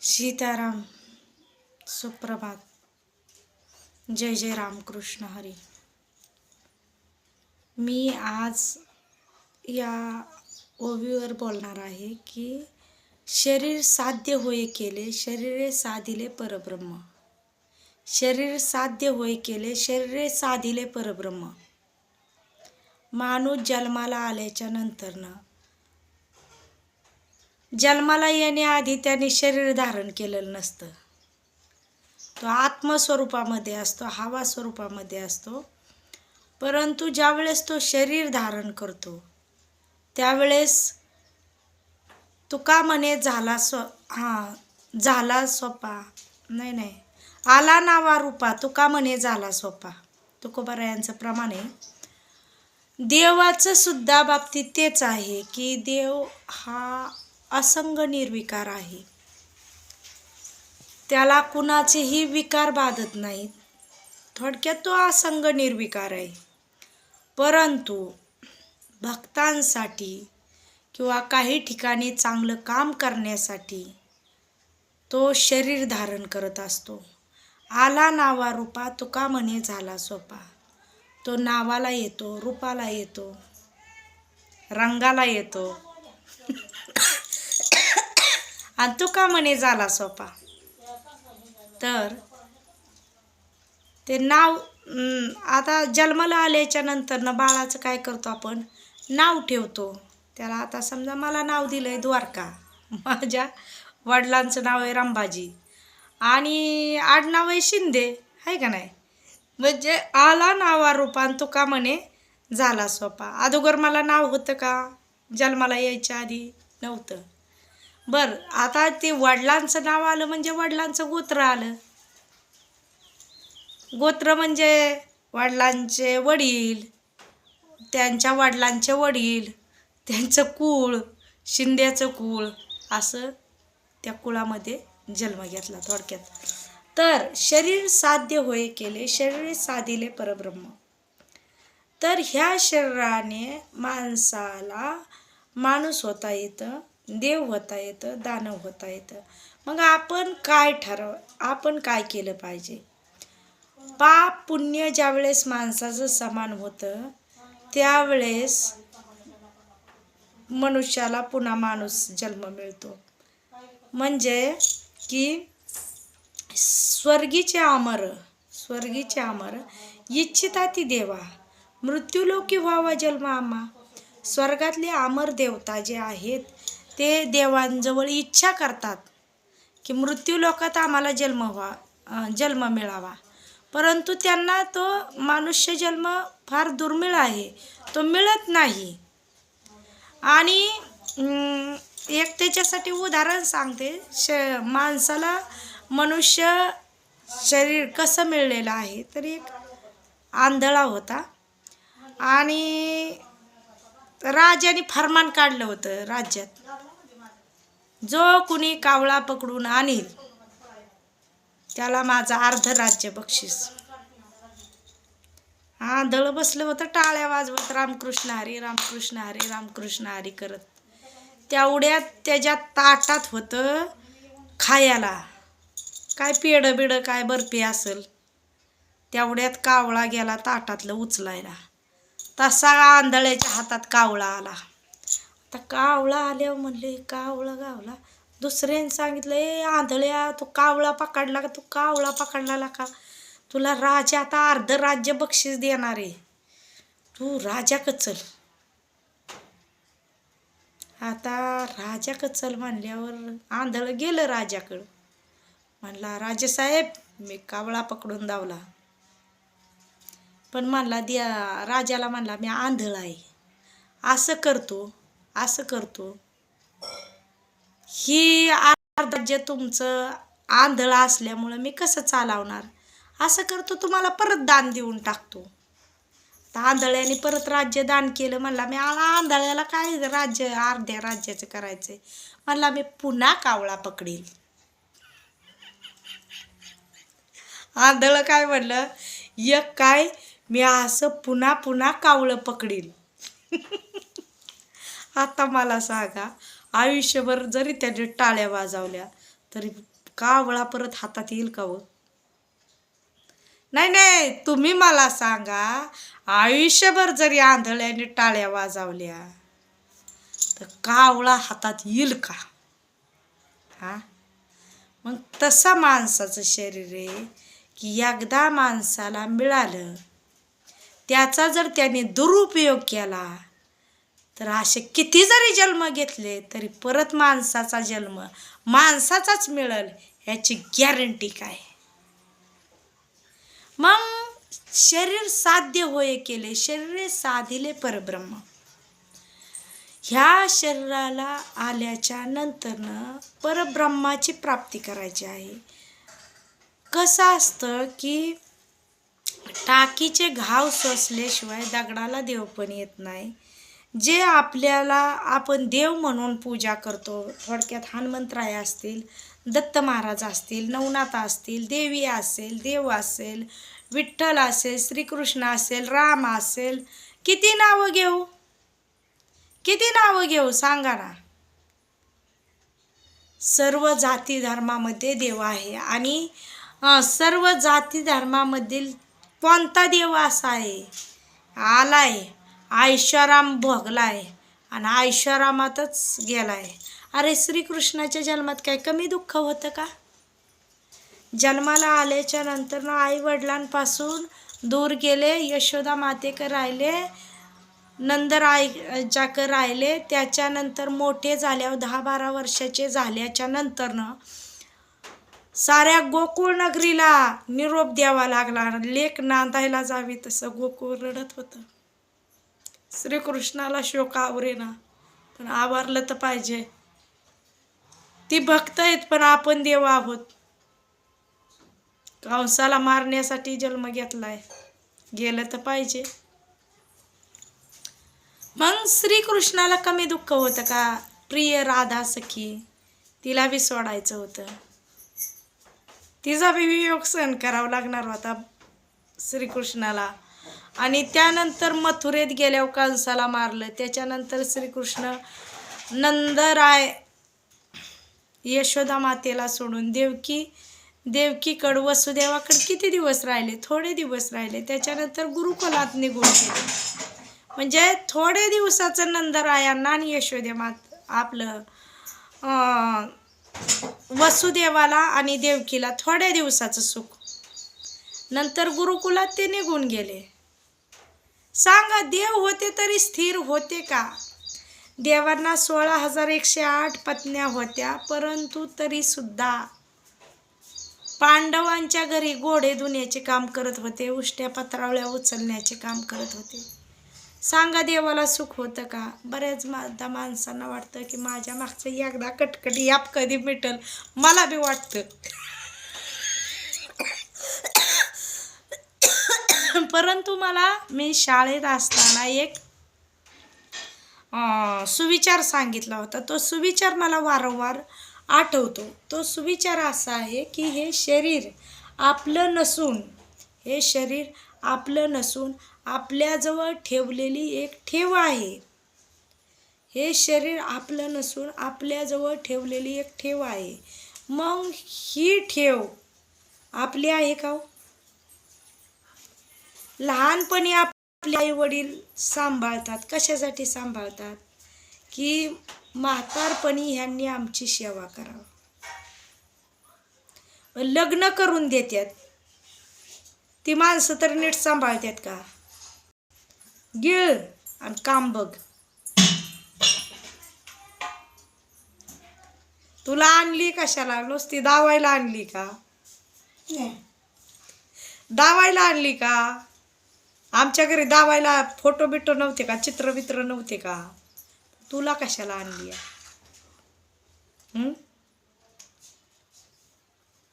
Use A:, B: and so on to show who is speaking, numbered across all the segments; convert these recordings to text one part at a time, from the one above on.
A: सीताराम सुप्रभात. जय जय रामकृष्ण हरी. मी आज या ओवीवर बोलणार आहे की शरीर साध्य होय केले शरीरे साधिले परब्रह्म. शरीर साध्य होय केले शरीरे साधिले परब्रह्म. माणूस जन्माला आल्याच्या नंतरनं जन्माला येण्याआधी त्याने शरीर धारण केलेलं नसतं. तो आत्मस्वरूपामध्ये असतो हवा स्वरूपामध्ये असतो. परंतु ज्यावेळेस तो शरीर धारण करतो त्यावेळेस तुका म्हणे झाला स्व हां झाला सोपा. नाही नाही. आला नावा रूपा तुका म्हणे झाला सोपा. तुकोबारायांचं प्रमाण आहे. देवाचं सुद्धा बाबतीत तेच आहे की देव हा असंग निर्विकार आहे. त्याला कुणाचेही विकार बाधत नाहीत. थोडक्यात तो असंग निर्विकार आहे. परंतु भक्तांसाठी किंवा काही ठिकाणी चांगलं काम करण्यासाठी तो शरीर धारण करत असतो. आला नावा रूपा तुका म्हणे झाला सोपा. तो नावाला येतो रूपाला येतो रंगाला येतो. आणि तुका म्हणे झाला सोपा? तर ते नाव आता जन्माला आल्याच्या नंतरनं बाळाचं काय करतो आपण? नाव ठेवतो. त्याला आता समजा मला नाव दिलं आहे द्वारका. माझ्या वडिलांचं नाव आहे रामबाजी. आणि आडनाव आहे शिंदे. आहे का नाही? म्हणजे आला नावा रूपान तुका म्हणे झाला सोपा? अगोदर मला नाव होतं का? जन्माला यायच्या आधी नव्हतं. बर आता ते वडिलांचं नाव आलं म्हणजे वडिलांचं गोत्र आलं. गोत्र म्हणजे वडिलांचे वडील त्यांच्या वडिलांचे वडील त्यांचं कुळ शिंद्याचं कुळ असं त्या कुळामध्ये जन्म घेतला थोडक्यात. तर शरीर साध्य होय केले शरीर साधिले परब्रह्म. तर ह्या शरीराने माणसाला माणूस होता येतं देव होता येतं दानव होता येतं. मग आपण काय ठरव आपण काय केलं पाहिजे? पाप पुण्य ज्यावेळेस माणसाचं समान होतं त्यावेळेस मनुष्याला पुन्हा माणूस जन्म मिळतो. म्हणजे की स्वर्गीचे अमर स्वर्गीचे अमर इच्छिता ती देवा. मृत्यूलोकी व्हावा जन्म आम्हा. स्वर्गातले अमर देवता जे आहेत ते देवांजवळ इच्छा करतात की मृत्यू लोकात आम्हाला जन्म व्हा जन्म मिळावा. परंतु त्यांना तो मनुष्य जन्म फार दुर्मिळ आहे तो मिळत नाही. आणि एक त्याच्यासाठी उदाहरण सांगते. श माणसाला मनुष्य शरीर कसं मिळलेलं आहे तर एक आंधळा होता. आणि राजाने फरमान काढलं होतं राज्यात. जो कुणी कावळा पकडून आणील त्याला माझं अर्ध राज्य बक्षीस. आंधळ बसलं होतं टाळ्या वाजवत रामकृष्ण हरी रामकृष्ण हरी रामकृष्ण हरी करत. तेवढ्यात त्याच्या ताटात होतं खायला. काय पेडं बिडं काय बर्फी असेल. तेवढ्यात कावळा गेला ताटातलं उचलायला. तसा आंधळ्याच्या हातात कावळा आला. आता कावळा आल्यावर म्हणले कावळा गावला? दुसऱ्याने सांगितलं ए आंधळ्या तू कावळा पकडला का? तू कावळा पकडला का? तुला राजा आता अर्ध राज्य बक्षीस देणार आहे. तू राजा कचल. आता राजा कचल म्हणल्यावर आंधळ गेलं राजाकडं. म्हणला राजेसाहेब मी कावळा पकडून दावला पण म्हणला द्या राजाला म्हणला मी आंधळ आहे. असं करतो असं करतो. ही राज्य तुमचं आंधळ असल्यामुळं मी कसं चालवणार? असं करतो तुम्हाला परत दान देऊन टाकतो. तर आंधळ्याने परत राज्य दान केलं म्हणला मी आला आंधळ्याला काय राज्य अर्ध्या राज्याचं करायचंय? म्हणला मी पुन्हा कावळा पकडेल आंधळ काय म्हणलं एक काय मी असं पुन्हा पुन्हा कावळं पकडील आता मला सांगा आयुष्यभर जरी त्याने टाळ्या वाजवल्या तरी कावळा परत हातात येईल का व नाही नाही तुम्ही मला सांगा आयुष्यभर जरी आंधळ्याने टाळ्या वाजवल्या तर कावळा हातात येईल का? हा? मग तसा माणसाचं शरीर आहे की एकदा माणसाला मिळालं त्याचा जर त्याने दुरुपयोग केला तर असे किती जरी जन्म घेतले तरी परत माणसाचा जन्म माणसाचाच मिळेल ह्याची गॅरंटी काय? मग शरीर साध्य होय केले शरीर साधिले परब्रह्म. ह्या शरीराला आल्याच्या नंतरनं परब्रह्माची प्राप्ती करायची आहे. कसं असतं की टाकीचे घाव सोसल्याशिवाय दगडाला देव पण येत नाही. जे आपल्याला आपण देव म्हणून पूजा करतो थोडक्यात हनुमंतराय असतील दत्त महाराज असतील नवनाथ असतील देवी असेल देव असेल विठ्ठल असेल श्रीकृष्ण असेल राम असेल किती नावं घेऊ? किती नावं घेऊ? सांगा ना. सर्व जाती धर्मामध्ये देव आहे आणि सर्व जाती धर्मामधील कोणता देव असा आहे? आला आहे आलाय भोगला आहे आणि ऐशारामातच आहे अरे श्रीकृष्णाच्या जन्मात काय कमी दुःख होतं का? जन्माला आल्याच्यानंतर ना आई वडिलांपासून दूर गेले यशोदा मातेकर राहिले नंदराय जाकर राहिले. त्याच्यानंतर मोठे झाल्यावर दहा बारा वर्षाचे झाल्याच्या नंतरनं साऱ्या गोकुळ नगरीला निरोप द्यावा लागला लेक नांदायला जावी तसं गोकुळ रडत होतं. श्रीकृष्णाला शोक आवरेना पण आवारलं तर पाहिजे. ती भक्त आहेत पण आपण देव आहोत. कंसाला मारण्यासाठी जन्म घेतलाय. गेलं तर पाहिजे. मग श्रीकृष्णाला कमी दुःख होतं का? प्रिय राधा सखी तिला बी सोडायचं होतं. तिचा बी वियोग सहन करावा लागणार होता श्रीकृष्णाला. आणि त्यानंतर मथुरेत गेल्यावर कंसाला मारलं. त्याच्यानंतर श्रीकृष्ण नंदराय यशोदा मातेला सोडून देवकी देवकीकडं वसुदेवाकडे किती दिवस राहिले? थोडे दिवस राहिले. त्याच्यानंतर गुरुकुलात निघून गेले. म्हणजे थोडे दिवसाचं नंदरायांना आणि यशोदे मात आपलं वसुदेवाला आणि देवकीला थोड्या दिवसाचं सुख. नंतर गुरुकुलात ते निघून गेले. सांगा देव होते तरी स्थिर होते का? देवांना सोळा हजार एकशे आठ पत्न्या होत्या परंतु तरीसुद्धा पांडवांच्या घरी घोडे धुण्याचे काम करत होते उष्ट्या पत्रावळ्या उचलण्याचे काम करत होते. सांगा देवाला सुख होतं का? बऱ्याच मा माणसांना वाटतं की माझ्या मागचं एकदा कटकटी याप कधी मिटल मला बी वाटतं. परंतु मला मी शाळेत असताना एक सुविचार सांगितला होता. तो सुविचार मला वारंवार आठवतो. तो सुविचार असा आहे की हे शरीर आपलं नसून हे शरीर आपलं नसून आपल्याजवळ ठेवलेली एक ठेव आहे. हे शरीर आपलं नसून आपल्याजवळ ठेवलेली एक ठेव आहे. मग ही ठेव आपली आहे का हो? लहानपणी आपले आई वडील सांभाळतात. कशासाठी सांभाळतात? की म्हातारपणी ह्यांनी आमची सेवा करावं. लग्न करून देतात ती माणसं तर नीट सांभाळतात का? गिळ आणि काम बघ. तुला आणली कशाला? नुसती दावायला आणली का? दावायला आणली का? आमच्या घरी दावायला फोटो बिटो नव्हते का? चित्र बित्र नव्हते का? तुला कशाला आणली आहे?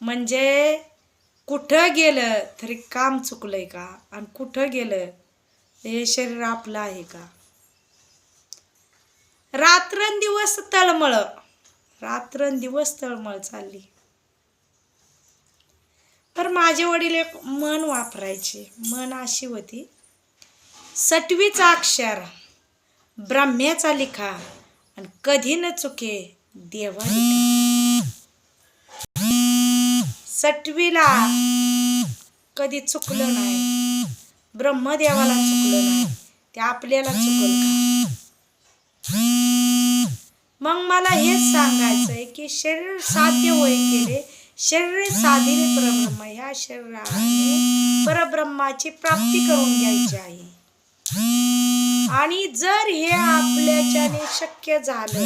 A: म्हणजे कुठं गेलं तरी काम चुकलंय का? आणि कुठं गेलं हे शरीर आपलं आहे का? रात्रंदिवस तळमळ. रात्रंदिवस तळमळ चालली. तर माझे वडील एक मन वापरायचे. मन अशी होती सटवीचा अक्षर ब्रह्म्याचा लिखा आणि कधी न चुके देवा सटवीला कधी चुकलं नाही. ब्रह्मदेवाला चुकलं नाही. ते आपल्याला चुकल का? मग मला हेच सांगायचंय की शरीर साध्य होय केले शरीर साधीने परब्रह्म ह्या शरीराने परब्रह्माची प्राप्ती करून घ्यायची आहे. आणि जर हे आपल्याच्याने शक्य झालं